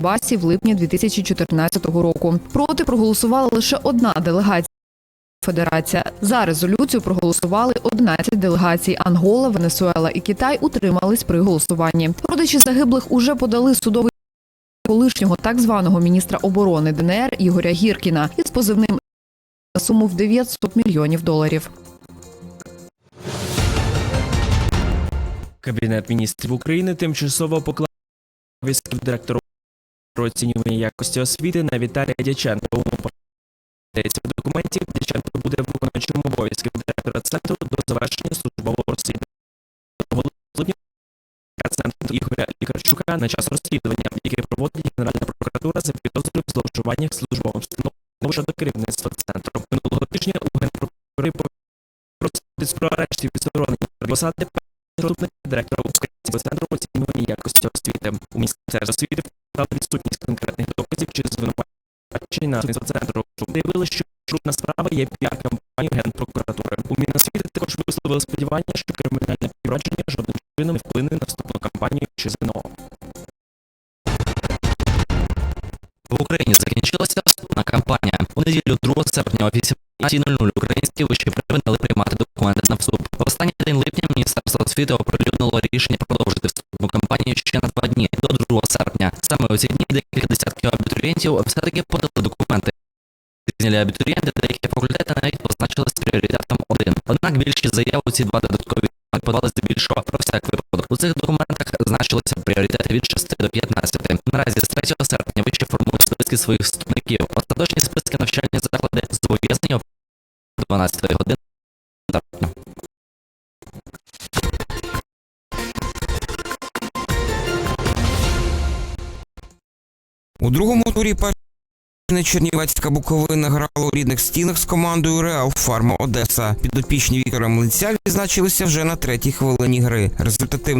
Басі в липні 2014 року. Проти проголосувала лише одна делегація. Федерація за резолюцію проголосували 11 делегацій. Ангола, Венесуела і Китай утримались при голосуванні. Родичі загиблих уже подали судовий колишнього так званого міністра оборони ДНР Ігоря Гіркіна із позивним на суму в 900 мільйонів доларів. Кабінет міністрів України тимчасово поклав обов'язки директору про оцінювання якості освіти на Віталія Дяченка. Йдеться в документі, Дяченко буде виконуючим обов'язків директора центру до завершення службового розслідування. Центру Ігоря Лікарчука на час розслідування, яке проводить Генеральна прокуратура за підозрою в зловживаннях службовим становищем щодо керівництва центру. Минулого тижня у Генпрокуратури просить про арешт і відсторонення посади директора Українського центру оцінювання якості освіти. У міністерстві освіти відсутність конкретних доказів чи звинувачень центру. Заявили, що трудна справа є піар-кампанією Генпрокуратури. У Міносвіти також висловили сподівання, що кримінальне провадження жодним чином не вплине на вступну кампанію чи ЗНО. В Україні закінчилася вступна кампанія. У неділю 2 серпня о 18.00 українські виші припинили приймати документи на вступ. В останній день липня Міністерство освіти оприлюднило рішення продовжити дні до 2 серпня. Саме у ці дні декілька десятків абітурієнтів все-таки подали документи. Зняли абітурієнти, деякі факультети навіть позначились пріоритетом один. Однак більшість заяв у ці два додаткові подали здебільшого про всяк випадок. У цих документах значилися пріоритети від 6 до 15. Наразі з 3 серпня вище формують списки своїх вступників. Остаточні списки навчальні заклади зобов'язані о 12 години. У другому турі першої Чернівецька Буковина грала у рідних стінах з командою Реал Фарма Одеса. Підопічні Віктора Млинця відзначилися вже на третій хвилині гри. Результативно